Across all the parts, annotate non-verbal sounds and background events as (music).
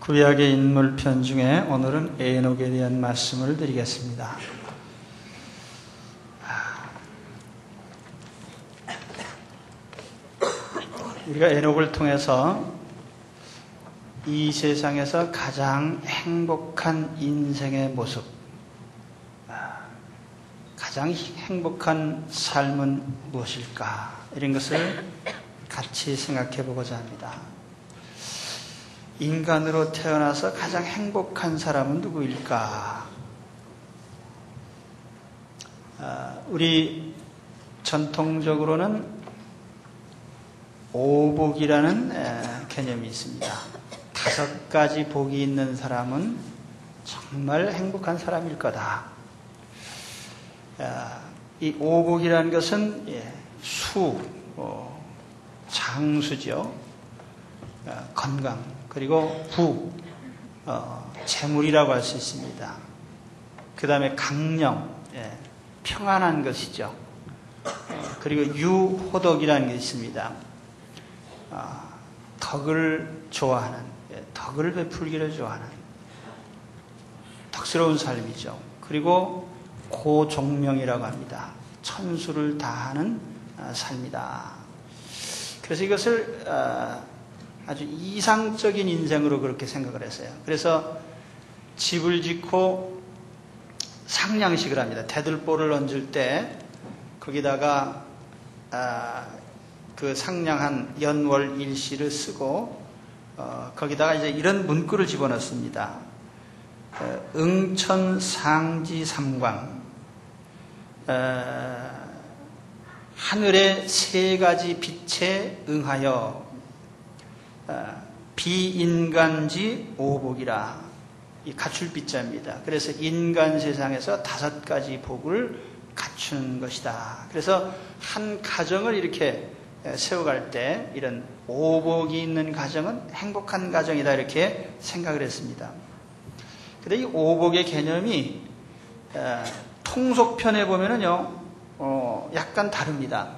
구약의 인물편 중에 오늘은 에녹에 대한 말씀을 드리겠습니다. 우리가 에녹을 통해서 이 세상에서 가장 행복한 인생의 모습, 가장 행복한 삶은 무엇일까? 이런 것을 같이 생각해 보고자 합니다. 인간으로 태어나서 가장 행복한 사람은 누구일까? 우리 전통적으로는 오복이라는 개념이 있습니다. 다섯 가지 복이 있는 사람은 정말 행복한 사람일 거다. 이 오복이라는 것은 예, 수, 어, 장수죠. 건강, 그리고 부, 어, 재물이라고 할 수 있습니다. 그 다음에 강령, 예, 평안한 것이죠. 어, 그리고 유호덕이라는 게 있습니다. 어, 덕을 좋아하는, 예, 덕을 베풀기를 좋아하는 덕스러운 삶이죠. 그리고 고종명이라고 합니다. 천수를 다하는 어, 삶이다. 그래서 이것을 어, 아주 이상적인 인생으로 그렇게 생각을 했어요. 그래서 집을 짓고 상냥식을 합니다. 대들보를 얹을 때 거기다가 아, 그 상냥한 연월 일시를 쓰고 어, 거기다가 이제 이런 문구를 집어넣습니다. 어, 응천 상지 삼광 어, 하늘의 세 가지 빛에 응하여 어, 비인간지 오복이라 이 갖출 빛자입니다. 그래서 인간 세상에서 다섯 가지 복을 갖추는 것이다. 그래서 한 가정을 이렇게 세워갈 때 이런 오복이 있는 가정은 행복한 가정이다 이렇게 생각을 했습니다. 근데 이 오복의 개념이 어, 통속편에 보면은요, 어, 약간 다릅니다.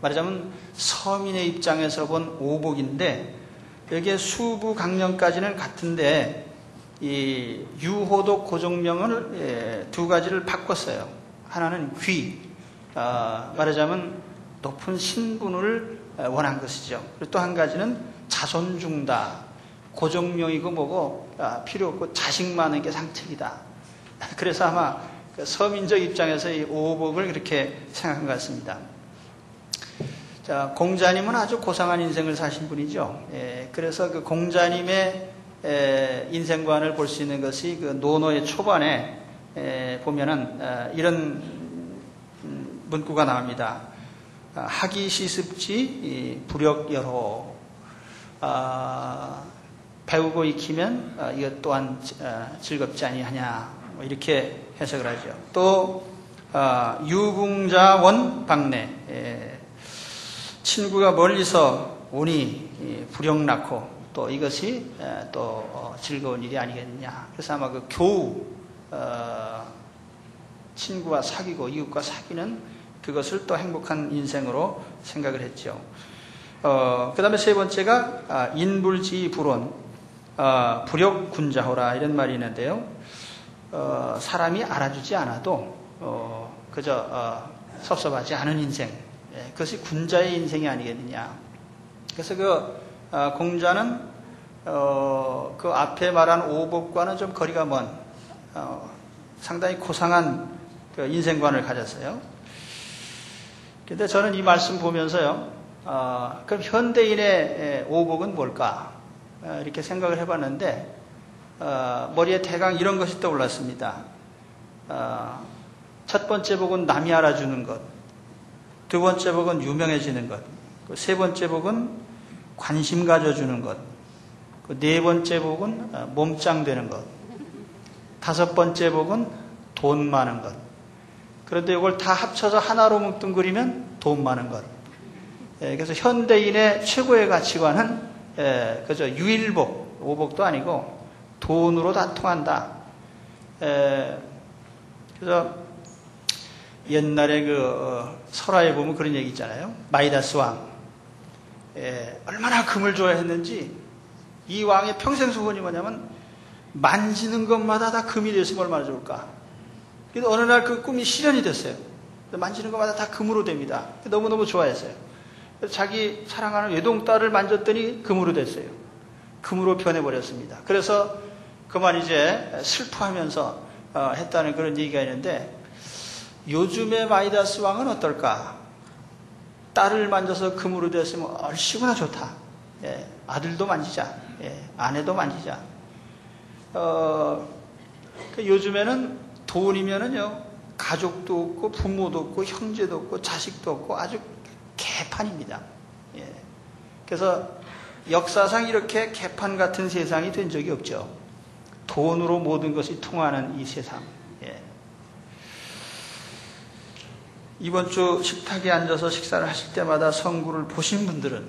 말하자면 서민의 입장에서 본 오복인데 여기에 수부 강령까지는 같은데 이 유호독 고종명을 예, 두 가지를 바꿨어요. 하나는 귀, 어, 말하자면 높은 신분을 원한 것이죠. 그리고 또 한 가지는 자손중다. 고종명이고 뭐고 아, 필요 없고 자식 많은 게 상책이다. (laughs) 그래서 아마 그 서민적 입장에서 이 오복을 그렇게 생각한 것 같습니다. 자, 공자님은 아주 고상한 인생을 사신 분이죠. 예, 그래서 그 공자님의 에, 인생관을 볼 수 있는 것이 그 노노의 초반에 에, 보면은 어, 이런 음, 문구가 나옵니다. 아, 하기 시습지 불역여호 아, 배우고 익히면 아, 이것 또한 아, 즐겁지 아니하냐 뭐 이렇게 해석을 하죠. 또 아, 유궁자원 박내 예, 친구가 멀리서 오니 불역 낳고 또 이것이 또 어, 즐거운 일이 아니겠느냐. 그래서 아마 그 교우 어, 친구와 사귀고 이웃과 사귀는 그것을 또 행복한 인생으로 생각을 했죠. 어, 그 다음에 세 번째가 아, 인불지 불온 어, 불역군자호라 이런 말이 있는데요. 어, 사람이 알아주지 않아도 어, 그저 섭섭하지 않은 인생 예, 그것이 군자의 인생이 아니겠느냐. 그래서 그 아, 공자는 어, 그 앞에 말한 오복과는 좀 거리가 먼 어, 상당히 고상한 그 인생관을 가졌어요. 근데 저는 이 말씀 보면서요, 어, 그럼 현대인의 오복은 뭘까? 어, 이렇게 생각을 해봤는데, 어, 머리에 대강 이런 것이 떠올랐습니다. 어, 첫 번째 복은 남이 알아주는 것. 두 번째 복은 유명해지는 것. 세 번째 복은 관심 가져주는 것. 네 번째 복은 어, 몸짱 되는 것. 다섯 번째 복은 돈 많은 것. 그런데 이걸 다 합쳐서 하나로 뭉뚱그리면 돈 많은 것. 예, 그래서 현대인의 최고의 가치관은 예, 그저 유일복, 오복도 아니고 돈으로 다 통한다. 예, 그래서 옛날에 그 어, 설화에 보면 그런 얘기 있잖아요. 마이다스 왕. 예, 얼마나 금을 좋아했는지 이 왕의 평생 소원이 뭐냐면 만지는 것마다 다 금이 됐으면 얼마나 좋을까. 그래서 어느 날 그 꿈이 실현이 됐어요. 만지는 것마다 다 금으로 됩니다. 너무너무 좋아했어요. 자기 사랑하는 외동딸을 만졌더니 금으로 됐어요. 금으로 변해버렸습니다. 그래서 그만 이제 슬퍼하면서 어, 했다는 그런 얘기가 있는데 요즘의 마이다스 왕은 어떨까? 딸을 만져서 금으로 됐으면 얼씨구나 좋다. 예, 아들도 만지자. 예, 아내도 만지자. 어, 그 요즘에는 돈이면은요, 가족도 없고, 부모도 없고, 형제도 없고, 자식도 없고, 아주 개판입니다. 예. 그래서 역사상 이렇게 개판 같은 세상이 된 적이 없죠. 돈으로 모든 것이 통하는 이 세상. 예. 이번 주 식탁에 앉아서 식사를 하실 때마다 성구를 보신 분들은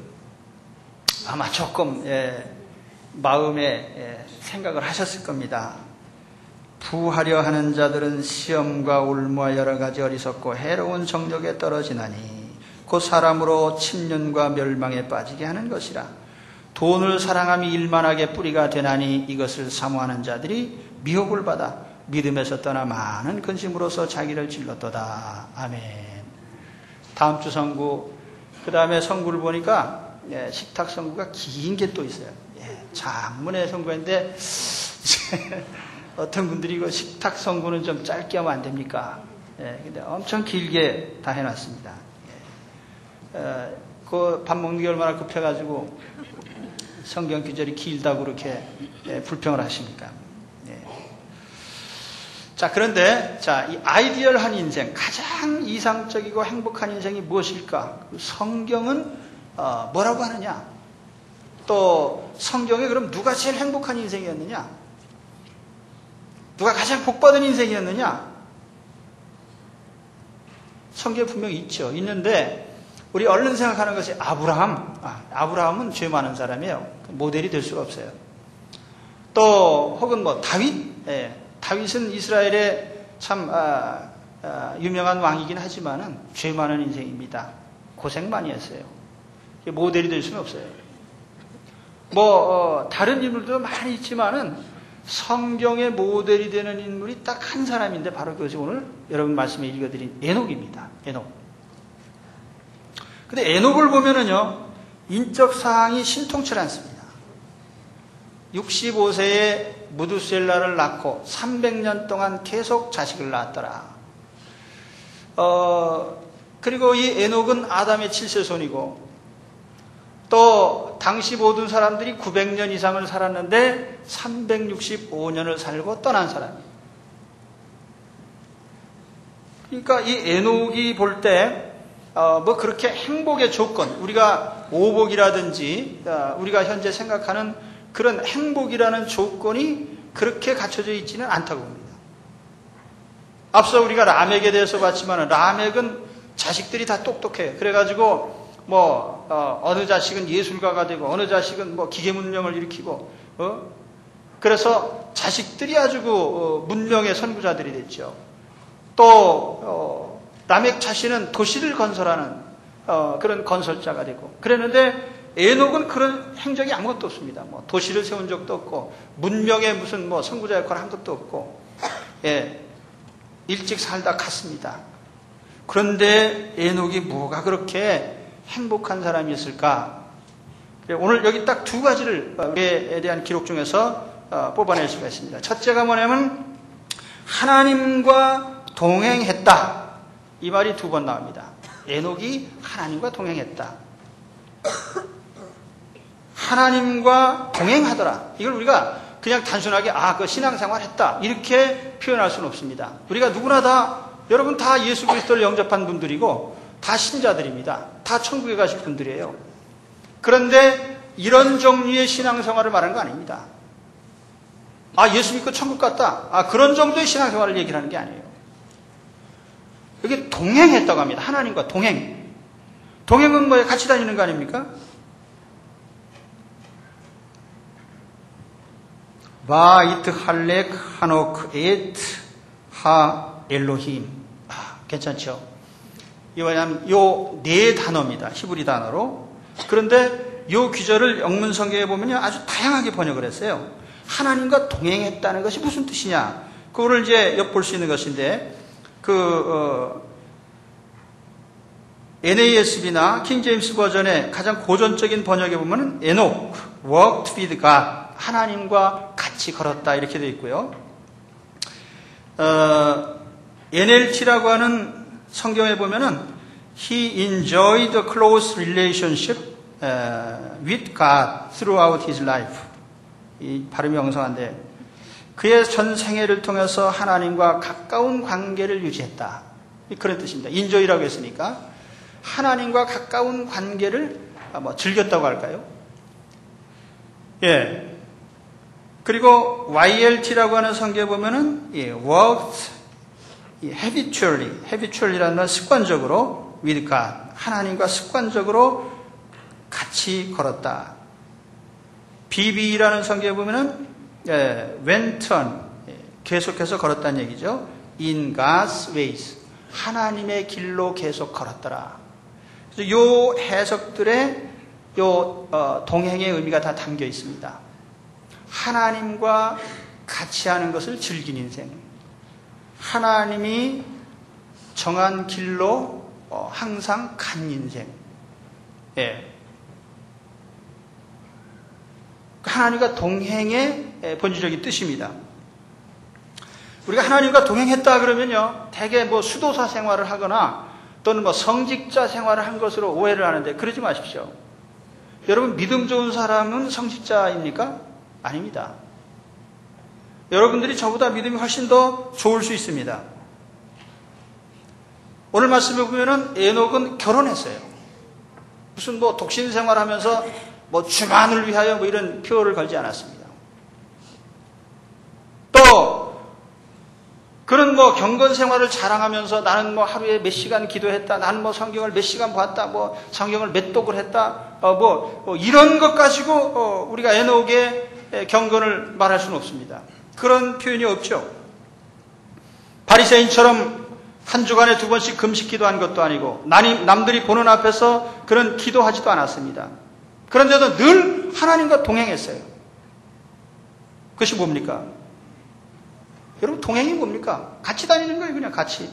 아마 조금 예, 마음에 예, 생각을 하셨을 겁니다. 부하려 하는 자들은 시험과 울무와 여러 가지 어리석고 해로운 정력에 떨어지나니 곧 사람으로 침륜과 멸망에 빠지게 하는 것이라. 돈을 사랑함이 일만하게 뿌리가 되나니 이것을 사모하는 자들이 미혹을 받아 믿음에서 떠나 많은 근심으로서 자기를 질렀도다. 아멘. 다음 주 성구, 그 다음에 성구를 보니까 예, 식탁 성구가 긴 게 또 있어요. 예, 장문의 성구인데 (laughs) 어떤 분들이 이거 식탁 성구는 좀 짧게 하면 안 됩니까? 예, 근데 엄청 길게 다 해놨습니다. 예, 어, 그밥 먹는 게 얼마나 급해가지고 성경 기절이 길다고 그렇게 예, 불평을 하십니까? 예. 자, 그런데, 자, 이 아이디얼한 인생, 가장 이상적이고 행복한 인생이 무엇일까? 성경은 어, 뭐라고 하느냐? 또 성경에 그럼 누가 제일 행복한 인생이었느냐? 누가 가장 복받은 인생이었느냐? 성경에 분명히 있죠. 있는데 우리 얼른 생각하는 것이 아브라함. 아, 브라함은죄 많은 사람이에요. 모델이 될 수가 없어요. 또 혹은 뭐 다윗. 예, 다윗은 이스라엘의 참 아, 아, 유명한 왕이긴 하지만은 죄 많은 인생입니다. 고생 많이 했어요. 모델이 될 수는 없어요. 뭐 어, 다른 인물도 많이 있지만은 성경의 모델이 되는 인물이 딱 한 사람인데 바로 그것이 오늘 여러분 말씀에 읽어드린 에녹입니다. 에녹. 근데 에녹을 보면은요, 인적 사항이 신통치 않습니다. 65세에 무두셀라를 낳고 300년 동안 계속 자식을 낳았더라. 어, 그리고 이 에녹은 아담의 7세손이고 또 당시 모든 사람들이 900년 이상을 살았는데 365년을 살고 떠난 사람이에요. 그러니까 이 에녹이 볼때 어, 뭐 그렇게 행복의 조건, 우리가 오복이라든지 어, 우리가 현재 생각하는 그런 행복이라는 조건이 그렇게 갖춰져 있지는 않다고 봅니다. 앞서 우리가 라멕에 대해서 봤지만 라멕은 자식들이 다 똑똑해요. 그래가지고 뭐 어, 느 자식은 예술가가 되고 어느 자식은 뭐 기계 문명을 일으키고 어? 그래서 자식들이 아주 그 어, 문명의 선구자들이 됐죠. 또 어, 라멕 자신은 도시를 건설하는 어, 그런 건설자가 되고 그랬는데 에녹은 그런 행적이 아무것도 없습니다. 뭐 도시를 세운 적도 없고 문명의 무슨 뭐 선구자 역할을 한 것도 없고 예, 일찍 살다 갔습니다. 그런데 에녹이 뭐가 그렇게 행복한 사람이었을까? 오늘 여기 딱 두 가지를 에 대한 기록 중에서 어, 뽑아낼 수가 있습니다. 첫째가 뭐냐면 하나님과 동행했다. 이 말이 두 번 나옵니다. 에녹이 하나님과 동행했다. 하나님과 동행하더라. 이걸 우리가 그냥 단순하게 아, 그 신앙생활 했다. 이렇게 표현할 수는 없습니다. 우리가 누구나 다 여러분 다 예수 그리스도를 영접한 분들이고 다 신자들입니다. 다 천국에 가실 분들이에요. 그런데 이런 종류의 신앙생활을 말하는 거 아닙니다. 아, 예수 믿고 천국 갔다. 아, 그런 정도의 신앙생활을 얘기하는 게 아니에요. 여기 동행했다고 합니다. 하나님과 동행. 동행은 뭐에 같이 다니는 거 아닙니까? 바 이트 할렉 하노크 에트 하 엘로힘. 아, 괜찮죠? 이 뭐냐면 요 네 단어입니다. 히브리 단어로. 그런데 이 귀절을 영문 성경에 보면요 아주 다양하게 번역을 했어요. 하나님과 동행했다는 것이 무슨 뜻이냐? 그거를 이제 엿볼 수 있는 것인데 그 어, NASB나 킹제임스 버전의 가장 고전적인 번역에 보면은 에녹 walked with God 하나님과 같이 걸었다 이렇게 되어 있고요. 어, NLT라고 하는 성경에 보면은 he enjoyed a close relationship with God throughout his life. 이 발음이 엉성한데 그의 전 생애를 통해서 하나님과 가까운 관계를 유지했다. 그런 뜻입니다. 인조이라고 했으니까 하나님과 가까운 관계를 뭐 즐겼다고 할까요? 예. 그리고 YLT라고 하는 성경에 보면은 예, worked habitually, habitually라는 건 습관적으로 with God, 하나님과 습관적으로 같이 걸었다. BB라는 성경에 보면은 예, went on, 예, 계속해서 걸었다는 얘기죠. in God's ways, 하나님의 길로 계속 걸었더라. 요 해석들의 요 어, 동행의 의미가 다 담겨 있습니다. 하나님과 같이 하는 것을 즐긴 인생. 하나님이 정한 길로 어, 항상 간 인생. 예. 하나님과 동행의 본질적인 뜻입니다. 우리가 하나님과 동행했다 그러면요, 대개 뭐 수도사 생활을 하거나 또는 뭐 성직자 생활을 한 것으로 오해를 하는데 그러지 마십시오. 여러분 믿음 좋은 사람은 성직자입니까? 아닙니다. 여러분들이 저보다 믿음이 훨씬 더 좋을 수 있습니다. 오늘 말씀에 보면은 에녹은 결혼했어요. 무슨 뭐 독신 생활하면서 뭐 주만을 위하여 뭐 이런 표어를 걸지 않았습니다. 또 그런 뭐 경건 생활을 자랑하면서 나는 뭐 하루에 몇 시간 기도했다. 나는 뭐 성경을 몇 시간 봤다. 뭐 성경을 몇 독을 했다. 어, 뭐, 뭐 이런 것 가지고 어, 우리가 에녹의 경건을 말할 수는 없습니다. 그런 표현이 없죠. 바리새인처럼 한 주간에 두 번씩 금식 기도한 것도 아니고 남들이 보는 앞에서 그런 기도하지도 않았습니다. 그런데도 늘 하나님과 동행했어요. 그것이 뭡니까? 여러분 동행이 뭡니까? 같이 다니는 거예요, 그냥 같이.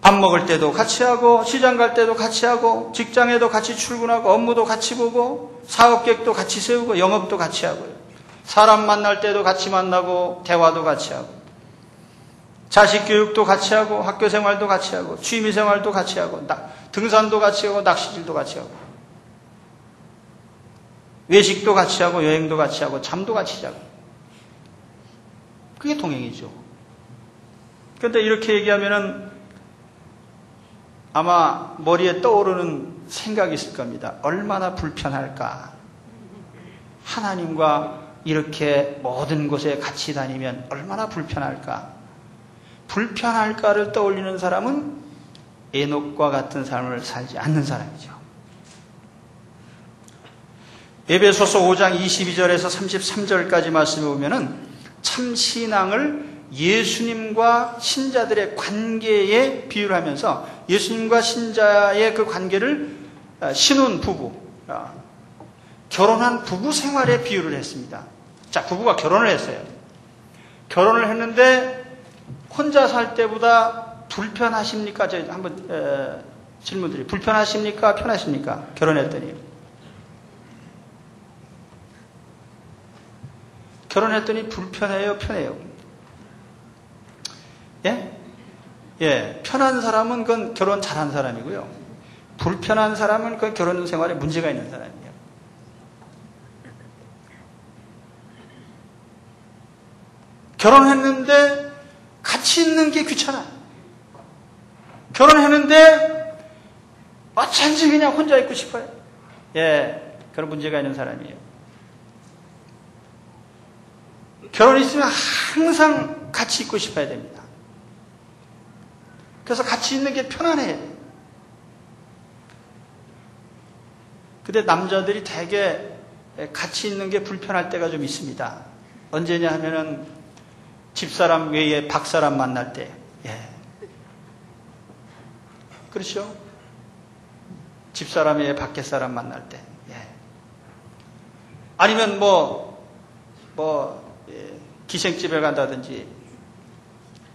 밥 먹을 때도 같이 하고, 시장 갈 때도 같이 하고, 직장에도 같이 출근하고, 업무도 같이 보고, 사업 계획도 같이 세우고, 영업도 같이 하고요. 사람 만날 때도 같이 만나고, 대화도 같이 하고, 자식 교육도 같이 하고, 학교 생활도 같이 하고, 취미 생활도 같이 하고, 등산도 같이 하고, 낚시질도 같이 하고, 외식도 같이 하고, 여행도 같이 하고, 잠도 같이 자고. 그게 동행이죠. 그런데 이렇게 얘기하면은 아마 머리에 떠오르는 생각이 있을 겁니다. 얼마나 불편할까. 하나님과 이렇게 모든 곳에 같이 다니면 얼마나 불편할까. 불편할까를 떠올리는 사람은 에녹과 같은 삶을 살지 않는 사람이죠. 에베소서 5장 22절에서 33절까지 말씀해 보면은 참 신앙을 예수님과 신자들의 관계에 비유를 하면서 예수님과 신자의 그 관계를 아, 신혼 부부, 아, 결혼한 부부 생활에 비유를 했습니다. 자, 부부가 결혼을 했어요. 결혼을 했는데 혼자 살 때보다 불편하십니까? 저 한번 에, 질문 드리 불편하십니까? 편하십니까? 결혼했더니 결혼했더니 불편해요, 편해요. 예? 예, 편한 사람은 그건 결혼 잘한 사람이고요. 불편한 사람은 그 결혼 생활에 문제가 있는 사람이에요. 결혼했는데 같이 있는 게 귀찮아. 결혼했는데 어쩐지 그냥 혼자 있고 싶어요. 예, 그런 문제가 있는 사람이에요. 결혼 있으면 항상 같이 있고 싶어야 됩니다. 그래서 같이 있는 게 편안해. 근데 남자들이 대개 같이 있는 게 불편할 때가 좀 있습니다. 언제냐 하면은 집사람 외에 박사람 만날 때. 예. 그렇죠? 집사람의 밖에 사람 만날 때. 예. 아니면 뭐, 뭐, 예, 기생집에 간다든지,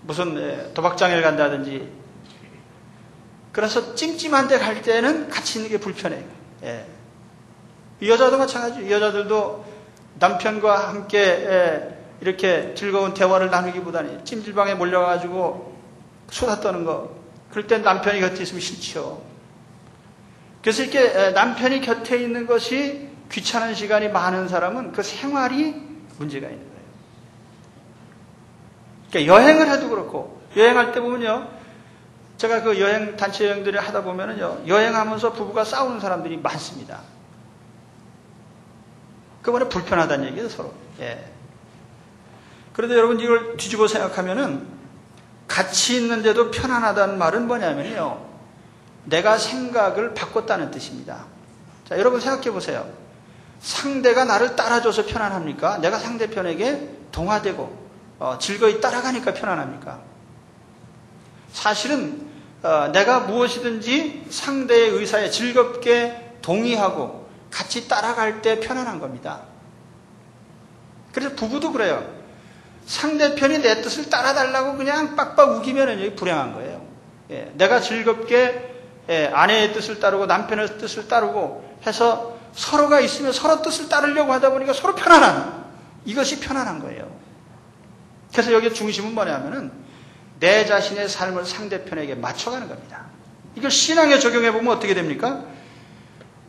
무슨 예, 도박장에 간다든지, 그래서 찜찜한 데 갈 때는 같이 있는 게 불편해요. 예. 이 여자도 마찬가지. 이 여자들도 남편과 함께 예, 이렇게 즐거운 대화를 나누기보다는 찜질방에 몰려가지고 수다 떠는 거. 그럴 땐 남편이 곁에 있으면 싫죠. 그래서 이렇게 남편이 곁에 있는 것이 귀찮은 시간이 많은 사람은 그 생활이 문제가 있는 거예요. 그러니까 여행을 해도 그렇고 여행할 때 보면요. 제가 그 여행 단체 여행들을 하다 보면은요. 여행하면서 부부가 싸우는 사람들이 많습니다. 그거는 불편하다는 얘기예요, 서로. 예. 그런데 여러분 이걸 뒤집어 생각하면은 같이 있는데도 편안하다는 말은 뭐냐면요. 내가 생각을 바꿨다는 뜻입니다. 자, 여러분 생각해 보세요. 상대가 나를 따라줘서 편안합니까? 내가 상대편에게 동화되고 어, 즐거이 따라가니까 편안합니까? 사실은 어, 내가 무엇이든지 상대의 의사에 즐겁게 동의하고 같이 따라갈 때 편안한 겁니다. 그래서 부부도 그래요. 상대편이 내 뜻을 따라달라고 그냥 빡빡 우기면 불행한 거예요. 예, 내가 즐겁게 예, 아내의 뜻을 따르고 남편의 뜻을 따르고 해서 서로가 있으면 서로 뜻을 따르려고 하다 보니까 서로 편안한 이것이 편안한 거예요. 그래서 여기 중심은 뭐냐면은 내 자신의 삶을 상대편에게 맞춰가는 겁니다. 이걸 신앙에 적용해 보면 어떻게 됩니까?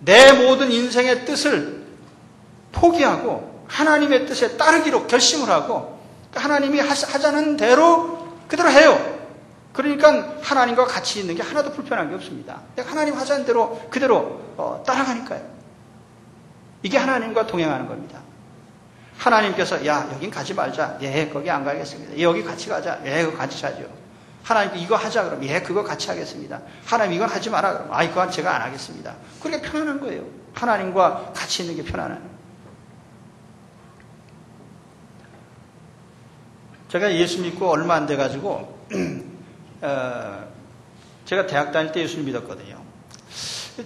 내 모든 인생의 뜻을 포기하고 하나님의 뜻에 따르기로 결심을 하고 하나님이 하자는 대로 그대로 해요. 그러니까 하나님과 같이 있는 게 하나도 불편한 게 없습니다. 하나님 하자는 대로 그대로 어, 따라가니까요. 이게 하나님과 동행하는 겁니다. 하나님께서 야 여긴 가지 말자. 예 거기 안 가겠습니다. 예, 여기 같이 가자. 예 그거 같이 가죠. 하나님 이거 하자 그럼 예 그거 같이 하겠습니다. 하나님 이건 하지 마라 그럼 아 이거 제가 안 하겠습니다. 그렇게 편안한 거예요. 하나님과 같이 있는 게 편안한. 제가 예수 믿고 얼마 안 돼 가지고 (clears throat) 어, 제가 대학 다닐 때 예수를 믿었거든요.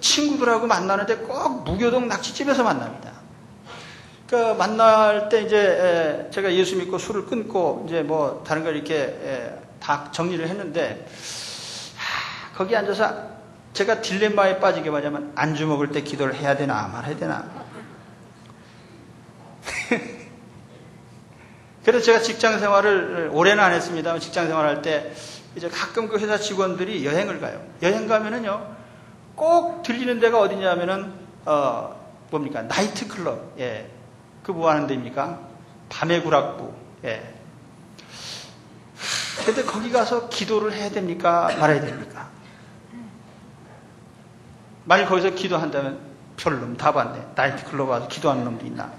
친구들하고 만나는데 꼭 무교동 낙지집에서 만납니다. 그 만날 때 이제 제가 예수 믿고 술을 끊고 이제 뭐 다른 걸 이렇게 다 정리를 했는데 거기 앉아서 제가 딜레마에 빠지게 말하면 안주 먹을 때 기도를 해야 되나 말해야 되나. (laughs) 그래서 제가 직장 생활을 오래는 안 했습니다만 직장 생활할 때 이제 가끔 그 회사 직원들이 여행을 가요. 여행 가면은요, 꼭 들리는 데가 어디냐면은, 어, 뭡니까? 나이트 클럽. 예. 그 뭐 하는 데입니까? 밤의 구락부. 예. 근데 거기 가서 기도를 해야 됩니까? 말아야 됩니까? 만약 거기서 기도한다면 별놈 다 봤네. 나이트클럽 와서 기도하는 놈도 있나?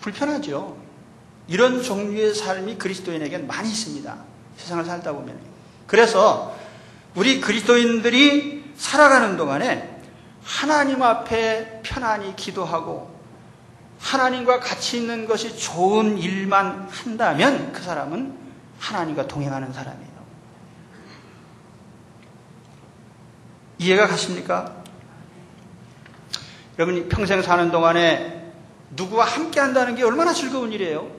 불편하죠. 이런 종류의 삶이 그리스도인에게는 많이 있습니다. 세상을 살다 보면. 그래서 우리 그리스도인들이 살아가는 동안에 하나님 앞에 편안히 기도하고 하나님과 같이 있는 것이 좋은 일만 한다면 그 사람은 하나님과 동행하는 사람이에요. 이해가 가십니까? 여러분이 평생 사는 동안에 누구와 함께 한다는 게 얼마나 즐거운 일이에요?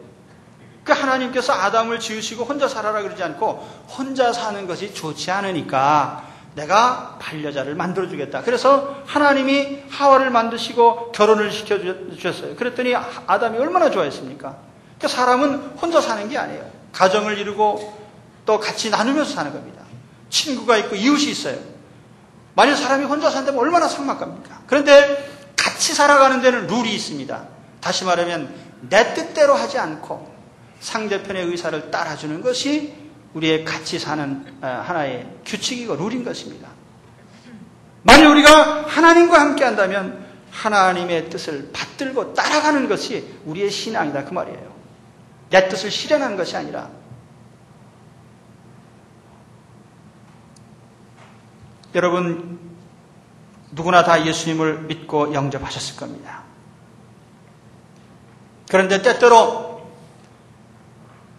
그 하나님께서 아담을 지으시고 혼자 살아라 그러지 않고 혼자 사는 것이 좋지 않으니까 내가 반려자를 만들어 주겠다. 그래서 하나님이 하와를 만드시고 결혼을 시켜 주셨어요. 그랬더니 아담이 얼마나 좋아했습니까? 그 사람은 혼자 사는 게 아니에요. 가정을 이루고 또 같이 나누면서 사는 겁니다. 친구가 있고 이웃이 있어요. 만약 사람이 혼자 산다면 얼마나 삭막합니까? 그런데 같이 살아가는 데는 룰이 있습니다. 다시 말하면 내 뜻대로 하지 않고 상대편의 의사를 따라주는 것이 우리의 같이 사는 어, 하나의 규칙이고 룰인 것입니다. 만약 우리가 하나님과 함께 한다면 하나님의 뜻을 받들고 따라가는 것이 우리의 신앙이다 그 말이에요. 내 뜻을 실현하는 것이 아니라 여러분 누구나 다 예수님을 믿고 영접하셨을 겁니다. 그런데 때때로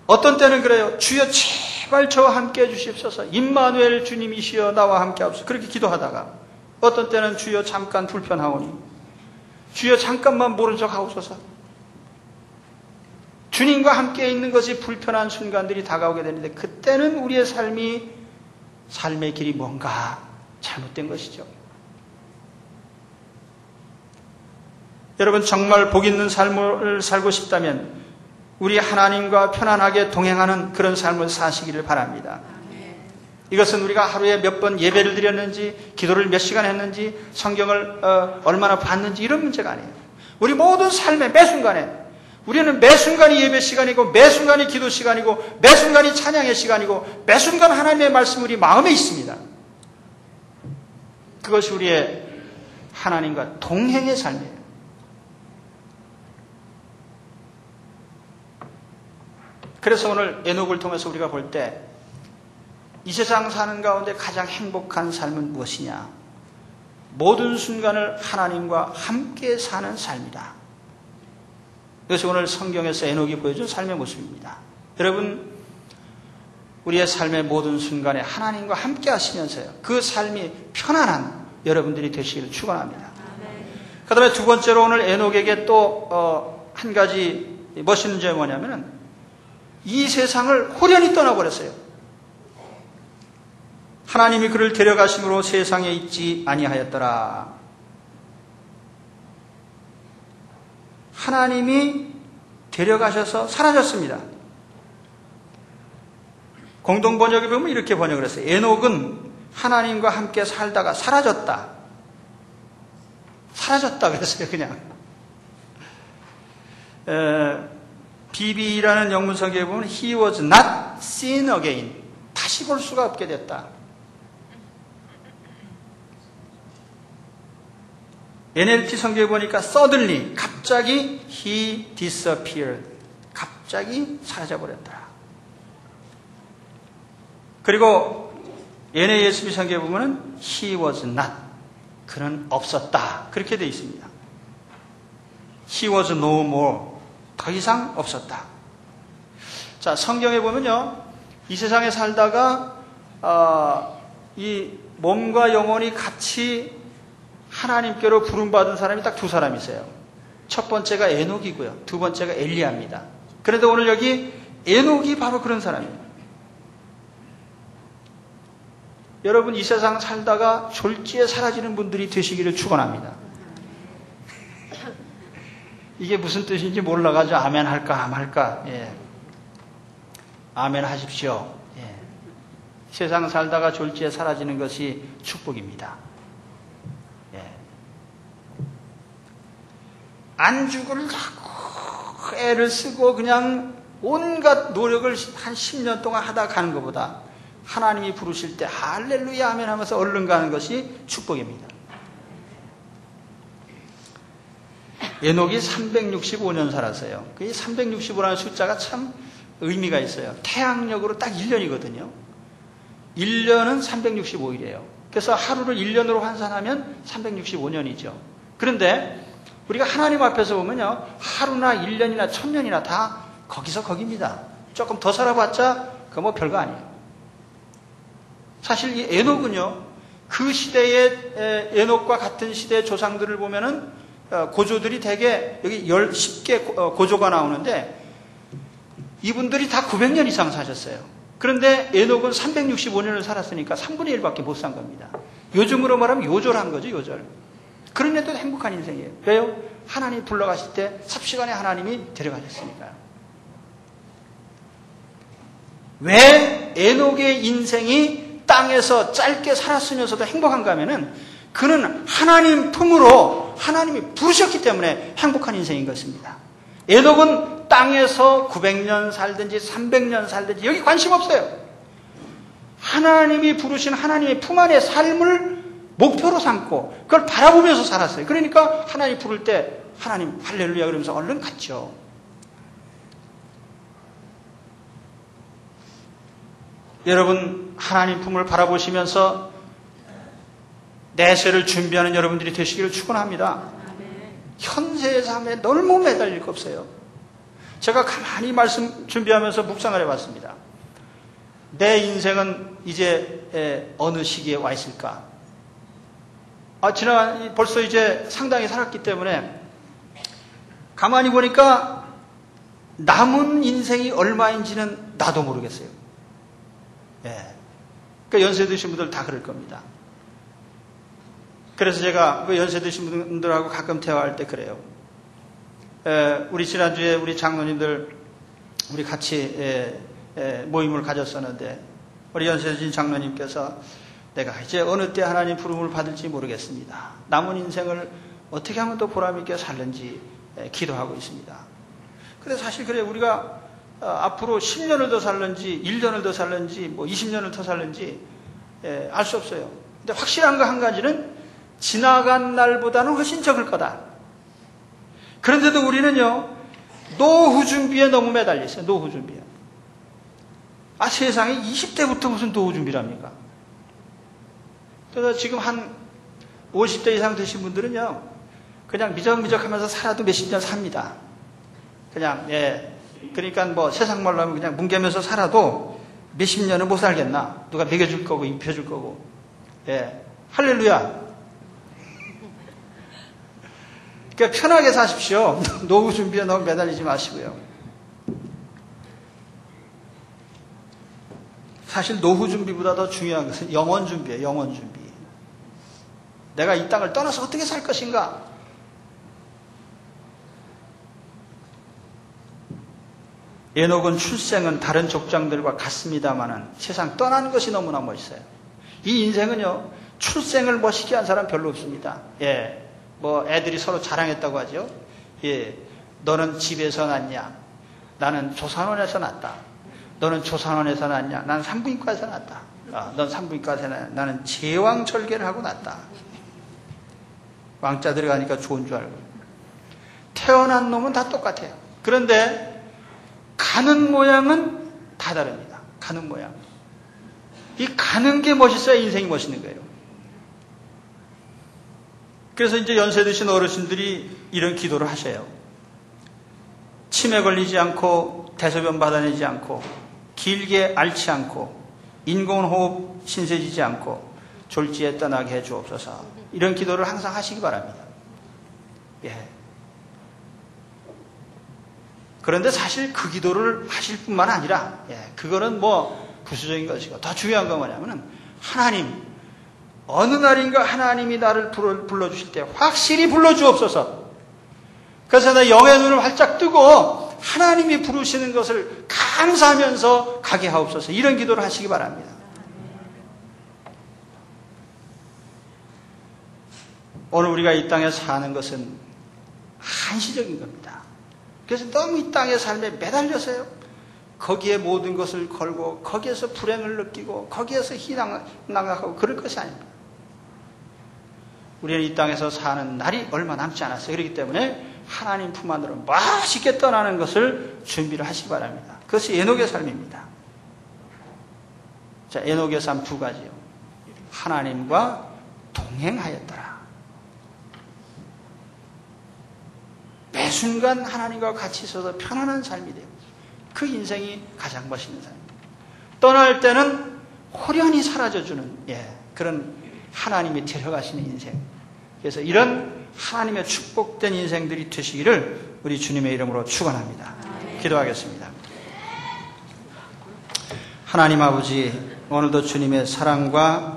어떤 때는 그래요. 주여 제발 저와 함께 해주십소서. 임마누엘 주님이시여 나와 함께 하옵소서. 그렇게 기도하다가 어떤 때는 주여 잠깐 불편하오니 주여 잠깐만 모른 척 하옵소서. 주님과 함께 있는 것이 불편한 순간들이 다가오게 되는데 그때는 우리의 삶이 삶의 길이 뭔가 잘못된 것이죠. 여러분 정말 복 있는 삶을 살고 싶다면 우리 하나님과 편안하게 동행하는 그런 삶을 사시기를 바랍니다. 이것은 우리가 하루에 몇 번 예배를 드렸는지, 기도를 몇 시간 했는지, 성경을 어, 얼마나 봤는지 이런 문제가 아니에요. 우리 모든 삶의 매 순간에 우리는 매 순간이 예배 시간이고, 매 순간이 기도 시간이고, 매 순간이 찬양의 시간이고, 매 순간 하나님의 말씀 우리 마음에 있습니다. 그것이 우리의 하나님과 동행의 삶이에요. 그래서 오늘 에녹을 통해서 우리가 볼 때 이 세상 사는 가운데 가장 행복한 삶은 무엇이냐? 모든 순간을 하나님과 함께 사는 삶이다. 이것이 오늘 성경에서 에녹이 보여준 삶의 모습입니다. 여러분, 우리의 삶의 모든 순간에 하나님과 함께 하시면서요. 그 삶이 편안한 여러분들이 되시기를 축원합니다. 그 다음에 두 번째로 오늘 에녹에게 또한 어, 가지 멋있는 점이 뭐냐면은 이 세상을 호련히 떠나버렸어요. 하나님이 그를 데려가심으로 세상에 있지 아니하였더라. 하나님이 데려가셔서 사라졌습니다. 공동 번역에 보면 이렇게 번역을 했어요. 에녹은 하나님과 함께 살다가 사라졌다. 사라졌다 그랬어요, 그냥. 에, BB라는 영문 성경에 보면 he was not seen again. 다시 볼 수가 없게 됐다. NLT 성경에 보니까 suddenly 갑자기 he disappeared. 갑자기 사라져 버렸다. 그리고 NASB 성경에 보면은 he was not. 그는 없었다. 그렇게 되어 있습니다. he was no more. 더 이상 없었다. 자, 성경에 보면요. 이 세상에 살다가 어, 이 몸과 영혼이 같이 하나님께로 부름받은 사람이 딱 두 사람이 있어요. 첫 번째가 에녹이고요. 두 번째가 엘리야입니다. 그런데 오늘 여기 에녹이 바로 그런 사람입니다. 여러분 이 세상 살다가 졸지에 사라지는 분들이 되시기를 축원합니다. 이게 무슨 뜻인지 몰라가지고 아멘 할까 말까. 예. 아멘 하십시오. 예. 세상 살다가 졸지에 사라지는 것이 축복입니다. 안 죽을 자꾸 애를 쓰고 그냥 온갖 노력을 한 10년 동안 하다 가는 것보다 하나님이 부르실 때 할렐루야 하면 하면서 얼른 가는 것이 축복입니다. 에녹이 365년 살았어요. 그 365라는 숫자가 참 의미가 있어요. 태양력으로 딱 1년이거든요. 1년은 365일이에요. 그래서 하루를 1년으로 환산하면 365년이죠. 그런데 우리가 하나님 앞에서 보면요. 하루나 1년이나 1000년이나 다 거기서 거깁니다. 조금 더 살아봤자 그 뭐 별거 아니에요. 사실 이 에녹은요. 그 시대의 에녹과 같은 시대의 조상들을 보면은 어, 고조들이 대개 여기 10개 어, 고조가 나오는데 이분들이 다 900년 이상 사셨어요. 그런데 에녹은 365년을 살았으니까 3분의 1밖에 못 산 겁니다. 요즘으로 말하면 요절한 거죠, 요절. 그런데도 행복한 인생이에요. 왜요? 하나님 불러가실 때 삽시간에 하나님이 데려가셨으니까요. 왜 에녹의 인생이 땅에서 짧게 살았으면서도 행복한가 하면은 그는 하나님 품으로 하나님이 부르셨기 때문에 행복한 인생인 것입니다. 에녹은 땅에서 900년 살든지 300년 살든지 여기 관심 없어요. 하나님이 부르신 하나님의 품 안의 삶을 목표로 삼고 그걸 바라보면서 살았어요. 그러니까 하나님 부를 때 하나님 할렐루야 그러면서 얼른 갔죠. 여러분 하나님 품을 바라보시면서 내세를 준비하는 여러분들이 되시기를 축원합니다. 현세의 삶에 너무 매달릴 거 없어요. 제가 가만히 말씀 준비하면서 묵상을 해봤습니다. 내 인생은 이제 어느 시기에 와 있을까? 아, 지난, 벌써 이제 상당히 살았기 때문에 가만히 보니까 남은 인생이 얼마인지는 나도 모르겠어요. 예. 그러니까 연세 드신 분들 다 그럴 겁니다. 그래서 제가 그 연세 드신 분들하고 가끔 대화할 때 그래요. 에, 우리 지난주에 우리 장로님들 우리 같이 모임을 가졌었는데 우리 연세 드신 장로님께서 내가 이제 어느 때 하나님 부름을 받을지 모르겠습니다. 남은 인생을 어떻게 하면 더 보람있게 살는지 기도하고 있습니다. 근데 사실 그래 우리가 어, 앞으로 10년을 더 살는지 1년을 더 살는지 뭐 20년을 더 살는지 알 수 없어요. 근데 확실한 거 한 가지는 지나간 날보다는 훨씬 적을 거다. 그런데도 우리는요 노후 준비에 너무 매달려 있어요. 노후 준비에. 아 세상에 20대부터 무슨 노후 준비랍니까? 그래서 지금 한 50대 이상 되신 분들은요 그냥 미적미적 하면서 살아도 몇십 년 삽니다. 그냥 예 그러니까 뭐 세상 말로 하면 그냥 뭉개면서 살아도 몇십 년은 못 살겠나. 누가 먹여줄 거고, 입혀줄 거고. 예. 할렐루야. 그러니까 편하게 사십시오. (laughs) 노후 준비에 너무 매달리지 마시고요. 사실 노후 준비보다 더 중요한 것은 영원 준비예요. 영원 준비. 내가 이 땅을 떠나서 어떻게 살 것인가? 에녹은 출생은 다른 족장들과 같습니다만은 세상 떠나는 것이 너무나 멋있어요. 이 인생은요, 출생을 멋있게 한 사람 별로 없습니다. 예. 뭐 애들이 서로 자랑했다고 하죠. 예. 너는 집에서 났냐? 나는 조산원에서 났다. 너는 조산원에서 났냐? 나는 산부인과에서 났다. 아, 넌 산부인과에서 났냐? 나는 제왕절개를 하고 났다. 왕자 들어가니까 좋은 줄 알고. 태어난 놈은 다 똑같아요. 그런데 가는 모양은 다 다릅니다. 가는 모양. 이 가는 게 멋있어야 인생이 멋있는 거예요. 그래서 이제 연세 드신 어르신들이 이런 기도를 하셔요. 치매 걸리지 않고 대소변 받아내지 않고 길게 앓지 않고 인공호흡 신세지지 않고 졸지에 떠나게 해 주옵소서. 이런 기도를 항상 하시기 바랍니다. 예. 그런데 사실 그 기도를 하실 뿐만 아니라, 예, 그거는 뭐 부수적인 것이고, 더 중요한 건 뭐냐면은, 하나님, 어느 날인가 하나님이 나를 불러주실 때 확실히 불러주옵소서. 그래서 내 영의 눈을 활짝 뜨고, 하나님이 부르시는 것을 감사하면서 가게 하옵소서. 이런 기도를 하시기 바랍니다. 오늘 우리가 이 땅에 사는 것은 한시적인 겁니다. 그래서 너무 이 땅의 삶에 매달려서요. 거기에 모든 것을 걸고 거기에서 불행을 느끼고 거기에서 희망하고 그럴 것이 아닙니다. 우리는 이 땅에서 사는 날이 얼마 남지 않았어요. 그렇기 때문에 하나님 품 안으로 맛있게 떠나는 것을 준비를 하시기 바랍니다. 그것이 에녹의 삶입니다. 자, 에녹의 삶 두 가지요. 하나님과 동행하였더라. 매 순간 하나님과 같이 있어서 편안한 삶이 돼요. 그 인생이 가장 멋있는 삶입니다. 떠날 때는 호련히 사라져주는 예, 그런 하나님이 데려가시는 인생. 그래서 이런 하나님의 축복된 인생들이 되시기를 우리 주님의 이름으로 축원합니다. 기도하겠습니다. 하나님 아버지 오늘도 주님의 사랑과